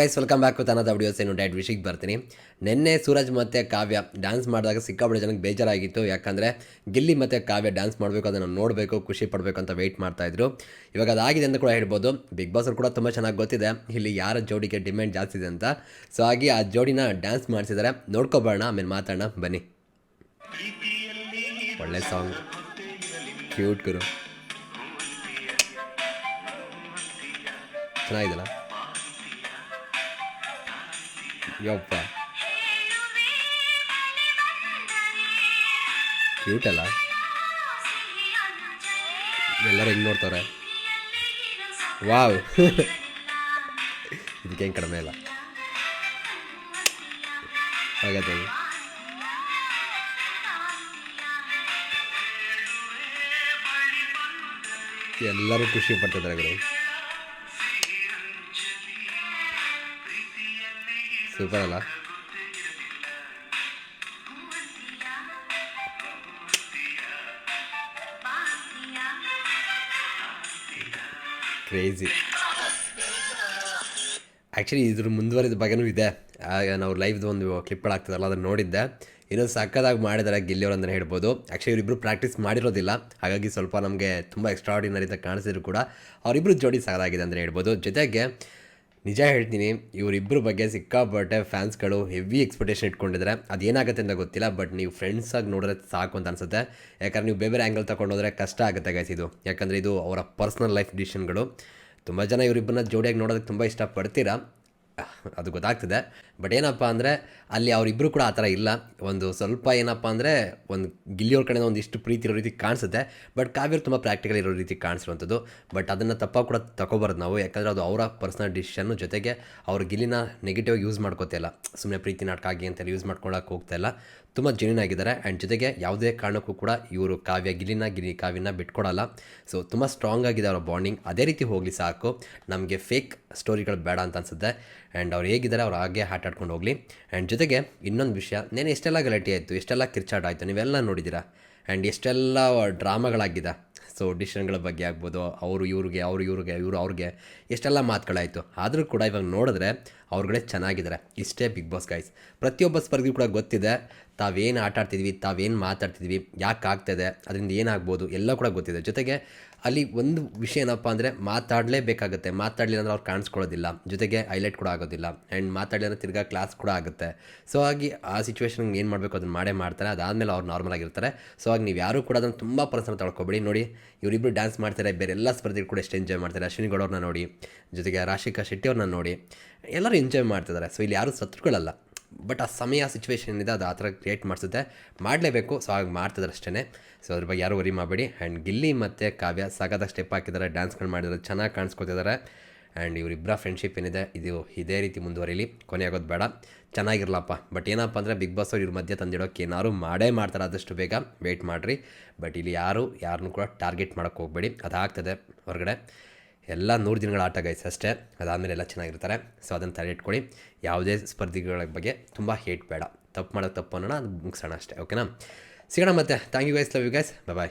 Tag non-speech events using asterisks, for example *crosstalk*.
Guys welcome back with ಅನ್ನೋದು videos ಏನು diet ವಿಷಯಕ್ಕೆ ಬರ್ತೀನಿ. ನಿನ್ನೆ ಸೂರಜ್ ಮತ್ತು ಕಾವ್ಯ ಡ್ಯಾನ್ಸ್ ಮಾಡಿದಾಗ ಸಿಕ್ಕಾಪಟ್ಟೆ ಜನಕ್ಕೆ ಬೇಜಾರಾಗಿತ್ತು. ಯಾಕಂದರೆ ಗಿಲ್ಲಿ ಮತ್ತು ಕಾವ್ಯ ಡ್ಯಾನ್ಸ್ ಮಾಡಬೇಕು, ಅದನ್ನು ನೋಡಬೇಕು, ಖುಷಿ ಪಡಬೇಕು ಅಂತ ವೆಯ್ಟ್ ಮಾಡ್ತಾ ಇದ್ರು. ಇವಾಗ ಅದಾಗಿದೆ ಅಂತ ಕೂಡ ಹೇಳ್ಬೋದು. ಬಿಗ್ ಬಾಸ್ ಕೂಡ ತುಂಬ ಚೆನ್ನಾಗಿ ಗೊತ್ತಿದೆ. ಇಲ್ಲಿ ಯಾರ ಜೋಡಿಗೆ ಡಿಮ್ಯಾಂಡ್ ಜಾಸ್ತಿ ಇದೆ ಅಂತ. ಸೊ ಹಾಗೆ ಆ ಜೋಡಿನ ಡ್ಯಾನ್ಸ್ ಮಾಡಿಸಿದ್ದಾರೆ ನೋಡ್ಕೊಬೋಣ ಆಮೇಲೆ ಮಾತಾಡೋಣ. ಬನ್ನಿ. ಒಳ್ಳೆ ಸಾಂಗ್ ಕ್ಯೂಟ್ ಗುರು. ಚೆನ್ನಾಗಿದೆಲ್ಲ ಯಪ್ಪ ಕ್ಯೂಟ್ ಅಲ್ಲ? ಎಲ್ಲರೂ ಹೆಂಗೆ ನೋಡ್ತಾರೆ? ವಾವ್. *laughs* ಇದಕ್ಕೇನು ಕಡಿಮೆ ಇಲ್ಲ. ಹಾಗಾದ್ರೆ? ಎಲ್ಲರೂ ಖುಷಿ ಪಡ್ತಿದ್ದಾರೆ ಗುರು. ಸೂಪರ್ ಅಲ್ಲ ಕ್ರೇಜಿ ಆ್ಯಕ್ಚುಲಿ ಇದ್ರ ಮುಂದುವರಿದ ಬಗ್ಗೆನೂ ಇದೆ. ಆಗ ನಾವು ಲೈವ್ದು ಒಂದು ಕ್ಲಿಪ್ಗಳಾಗ್ತದಲ್ಲ ಅದನ್ನು ನೋಡಿದ್ದೆ. ಇನ್ನೊಂದು ಸಕ್ಕದಾಗಿ ಮಾಡಿದ್ದಾರೆ ಗೆಲ್ಲಿಯವರು ಅಂತಲೇ ಹೇಳ್ಬೋದು. ಆ್ಯಕ್ಚುಲಿ ಇವರಿಬ್ಬರು ಪ್ರಾಕ್ಟೀಸ್ ಮಾಡಿರೋದಿಲ್ಲ. ಹಾಗಾಗಿ ಸ್ವಲ್ಪ ನಮಗೆ ತುಂಬ ಎಕ್ಸ್ಟ್ರಾಡಿನರಿ ಅಂತ ಕಾಣಿಸಿದ್ರು ಕೂಡ. ಅವರಿಬ್ಬರು ಜೋಡಿ ಸಾಕಾಗಿದೆ ಅಂತಲೇ ಹೇಳ್ಬೋದು. ಜೊತೆಗೆ ನಿಜ ಹೇಳ್ತೀನಿ ಇವರಿಬ್ಬರ ಬಗ್ಗೆ ಸಿಕ್ಕಾಪಟ್ಟೆ ಫ್ಯಾನ್ಸ್ಗಳು ಹೆವಿ ಎಕ್ಸ್ಪೆಕ್ಟೇಷನ್ ಇಟ್ಕೊಂಡಿದ್ದಾರೆ ಅದೇನಾಗುತ್ತೆ ಅಂತ ಗೊತ್ತಿಲ್ಲ ಬಟ್ ನೀವು ಫ್ರೆಂಡ್ಸಾಗಿ ನೋಡಿದ್ರೆ ಸಾಕು ಅಂತ ಅನಿಸುತ್ತೆ. ಯಾಕಂದ್ರೆ ನೀವು ಬೇರೆ ಬೇರೆ ಆ್ಯಂಗಲ್ ತಗೊಂಡೋದ್ರೆ ಕಷ್ಟ ಆಗುತ್ತೆ ಗೈಸ್ ಇದು. ಯಾಕಂದರೆ ಇದು ಅವರ ಪರ್ಸ್ನಲ್ ಲೈಫ್ ಡಿಸಿಷನ್ಗಳು ತುಂಬ ಜನ ಇವರಿಬ್ಬರನ್ನ ಜೋಡಿಯಾಗಿ ನೋಡೋದಕ್ಕೆ ತುಂಬ ಇಷ್ಟಪಡ್ತೀರಾ? ಅದು ಗೊತ್ತಾಗ್ತಿದೆ. ಬಟ್ ಏನಪ್ಪ ಅಂದರೆ ಅಲ್ಲಿ ಅವರಿಬ್ಬರು ಕೂಡ ಆ ಥರ ಇಲ್ಲ. ಒಂದು ಸ್ವಲ್ಪ ಏನಪ್ಪ ಅಂದರೆ ಒಂದು ಗಿಲ್ಲಿಯವ್ರ ಕಡೆಯಿಂದ ಒಂದಿಷ್ಟು ಪ್ರೀತಿ ಇರೋ ರೀತಿ ಕಾಣಿಸುತ್ತೆ. ಬಟ್ ಕಾವ್ಯರು ತುಂಬ ಪ್ರಾಕ್ಟಿಕಲ್ ಇರೋ ರೀತಿ ಕಾಣಿಸಿರುವಂಥದ್ದು. ಬಟ್ ಅದನ್ನು ತಪ್ಪಾಗಿ ಕೂಡ ತಗೋಬಾರ್ದು ನಾವು. ಯಾಕಂದರೆ ಅದು ಅವರ ಪರ್ಸ್ನಲ್ ಡಿಸಿಷನ್ನು ಜೊತೆಗೆ ಅವ್ರ ಗಿಲ್ಲಿನ ನೆಗೆಟಿವ್ ಯೂಸ್ ಮಾಡ್ಕೋತಾ ಇಲ್ಲ. ಸುಮ್ಮನೆ ಪ್ರೀತಿ ನಾಟಕ ಆಗಿ ಅಂತೇಳಿ ಯೂಸ್ ಮಾಡ್ಕೊಳಕ್ಕೆ ಹೋಗ್ತಾ ಇಲ್ಲ. ತುಂಬ ಜೆನ್ಯೂನ್ ಆಗಿದ್ದಾರೆ. ಆ್ಯಂಡ್ ಜೊತೆಗೆ ಯಾವುದೇ ಕಾರಣಕ್ಕೂ ಕೂಡ ಇವರು ಕಾವ್ಯ ಗಿಲ್ಲಿನ ಗಿಲಿ ಕಾವ್ಯನ ಬಿಟ್ಕೊಡಲ್ಲ. ಸೊ ತುಂಬ ಸ್ಟ್ರಾಂಗ್ ಆಗಿದೆ ಅವರ ಬಾಂಡಿಂಗ್ ಅದೇ ರೀತಿ ಹೋಗಲಿ ಸಾಕು. ನಮಗೆ ಫೇಕ್ ಸ್ಟೋರಿಗಳು ಬೇಡ ಅಂತ ಅನಿಸುತ್ತೆ. ಆ್ಯಂಡ್ ಅವ್ರು ಹೇಗಿದ್ದಾರೆ, ಅವ್ರು ಹಾಗೆ ಹಾಟ್ ಆಡ್ಕೊಂಡು ಹೋಗಲಿ. ಆ್ಯಂಡ್ ಜೊತೆಗೆ ಇನ್ನೊಂದು ವಿಷಯ ನೇನೆ ಎಷ್ಟೆಲ್ಲ ಗಲಾಟೆ ಆಯಿತು, ಎಷ್ಟೆಲ್ಲ ಕಿರ್ಚಾಟ ಆಯಿತು, ನೀವೆಲ್ಲ ನೋಡಿದ್ದೀರಾ? ಆ್ಯಂಡ್ ಎಷ್ಟೆಲ್ಲ ಡ್ರಾಮಾಗಳಾಗಿದೆ ಸೊ ಡಿಸಿಷನ್ಗಳ ಬಗ್ಗೆ ಆಗ್ಬೋದು, ಅವರು ಇವ್ರಿಗೆ ಅವರು ಇವ್ರಿಗೆ, ಇವರು ಅವ್ರಿಗೆ ಎಷ್ಟೆಲ್ಲ ಮಾತುಗಳಾಯಿತು. ಆದರೂ ಕೂಡ ಇವಾಗ ನೋಡಿದ್ರೆ ಅವ್ರುಗಳೇ ಚೆನ್ನಾಗಿದ್ದಾರೆ. ಇಷ್ಟೇ ಬಿಗ್ ಬಾಸ್ ಗೈಸ್ ಪ್ರತಿಯೊಬ್ಬ ಸ್ಪರ್ಧಿ ಕೂಡ ಗೊತ್ತಿದೆ. ತಾವೇನು ಆಟ ಆಡ್ತಿದ್ವಿ, ತಾವೇನು ಮಾತಾಡ್ತಿದ್ವಿ, ಯಾಕೆ ಆಗ್ತಾಯಿದೆ ಅದರಿಂದ ಏನಾಗ್ಬೋದು ಎಲ್ಲ ಕೂಡ ಗೊತ್ತಿದೆ. ಜೊತೆಗೆ ಅಲ್ಲಿ ಒಂದು ವಿಷಯ ಏನಪ್ಪ ಅಂದರೆ ಮಾತಾಡಲೇಬೇಕಾಗುತ್ತೆ. ಮಾತಾಡಲಿಲ್ಲ ಅಂದ್ರೆ ಅವ್ರು ಕಾಣಿಸ್ಕೊಳ್ಳೋದಿಲ್ಲ. ಜೊತೆಗೆ ಹೈಲೈಟ್ ಕೂಡ ಆಗೋದಿಲ್ಲ. ಆ್ಯಂಡ್ ಮಾತಾಡಲಿ ಅಂದರೆ ತಿರ್ಗಾ ಕ್ಲಾಸ್ ಕೂಡ ಆಗುತ್ತೆ. ಸೊ ಹಾಗೆ ಆ ಸಿಚುವೇಶನ್ಗೆ ಏನು ಮಾಡಬೇಕು ಅದನ್ನು ಮಾಡೇ ಮಾಡ್ತಾರೆ. ಅದಾದಮೇಲೆ ಅವ್ರು ನಾರ್ಮಲ್ ಆಗಿರ್ತಾರೆ. ಸೊ ಹಾಗೆ ನೀವು ಯಾರೂ ಕೂಡ ಅದನ್ನು ತುಂಬ ಪರ್ಸನ ತಳ್ಕೊಬೇಡಿ ನೋಡಿ ಇವರಿಬ್ಬರು ಡ್ಯಾನ್ಸ್ ಮಾಡ್ತಾರೆ. ಬೇರೆ ಎಲ್ಲ ಸ್ಪರ್ಧೆಗಳು ಕೂಡ ಎಷ್ಟು ಎಂಜಾಯ್ ಮಾಡ್ತಾರೆ. ಅಶ್ವಿನಿ ಗೌಡವ್ರನ್ನ ನೋಡಿ, ಜೊತೆಗೆ ರಾಶಿಕಾ ಶೆಟ್ಟಿ ಅವ್ರನ್ನ ನೋಡಿ. ಎಲ್ಲರೂ ಎಂಜಾಯ್ ಮಾಡ್ತಿದ್ದಾರೆ ಸೊ ಇಲ್ಲಿ ಯಾರೂ ಸತ್ರುಗಳಲ್ಲ ಬಟ್ ಆ ಸಮಯ ಸಿಚುವೇಶನ್ ಇದೆ ಅದು ಆ ಥರ ಕ್ರಿಯೇಟ್ ಮಾಡಿಸುತ್ತೆ. ಮಾಡಲೇಬೇಕು. ಸೊ ಹಾಗೆ ಮಾಡ್ತಿದ್ದಾರೆ ಅಷ್ಟೇ ಸೊ ಅದ್ರ ಬಗ್ಗೆ ಯಾರೂ ವರಿ ಮಾಡಬೇಡಿ. ಆ್ಯಂಡ್ ಗಿಲ್ಲಿ ಮತ್ತು ಕಾವ್ಯ ಸಾಗದ ಸ್ಟೆಪ್ ಹಾಕಿದ್ದಾರೆ. ಡ್ಯಾನ್ಸ್ಗಳು ಮಾಡಿದ್ದಾರೆ. ಚೆನ್ನಾಗಿ ಕಾಣಿಸ್ಕೊತಿದ್ದಾರೆ. ಆ್ಯಂಡ್ ಇವರಿಬ್ಬರ ಫ್ರೆಂಡ್ಶಿಪ್ ಏನಿದೆ, ಇದು ಇದೇ ರೀತಿ ಮುಂದುವರಿಲಿ. ಕೊನೆಯಾಗೋದು ಬೇಡ. ಚೆನ್ನಾಗಿರಲಪ್ಪ. ಬಟ್ ಏನಪ್ಪ ಅಂದರೆ ಬಿಗ್ ಬಾಸ್ ಅವ್ರು ಇವ್ರ ಮಧ್ಯೆ ತಂದಿಡೋಕೆ ಏನಾದ್ರು ಮಾಡೇ ಮಾಡ್ತಾರೆ. ಆದಷ್ಟು ಬೇಗ ವೆಯ್ಟ್ ಮಾಡಿರಿ. ಬಟ್ ಇಲ್ಲಿ ಯಾರು ಯಾರನ್ನೂ ಕೂಡ ಟಾರ್ಗೆಟ್ ಮಾಡೋಕ್ಕೆ ಹೋಗಬೇಡಿ. ಅದಾಗ್ತದೆ ಹೊರಗಡೆ. ಎಲ್ಲ ನೂರು ದಿನಗಳ ಆಟ ಗೈಸ್ ಅಷ್ಟೇ. ಅದಾದಮೇಲೆ ಎಲ್ಲ ಚೆನ್ನಾಗಿರ್ತಾರೆ. ಸೊ ಅದನ್ನು ತಲೆ ಇಟ್ಕೊಳ್ಳಿ ಯಾವುದೇ ಸ್ಪರ್ಧಿಗಳ ಬಗ್ಗೆ ತುಂಬ ಹೇಟ್ ಬೇಡ. ತಪ್ಪು ಮಾಡೋದು ತಪ್ಪು ಅನ್ನೋಣ ಅದು ಮುಗಿಸೋಣ ಅಷ್ಟೇ. ಓಕೆನಾ ಸಿಗೋಣ ಮತ್ತೆ. Thank you guys love you guys bye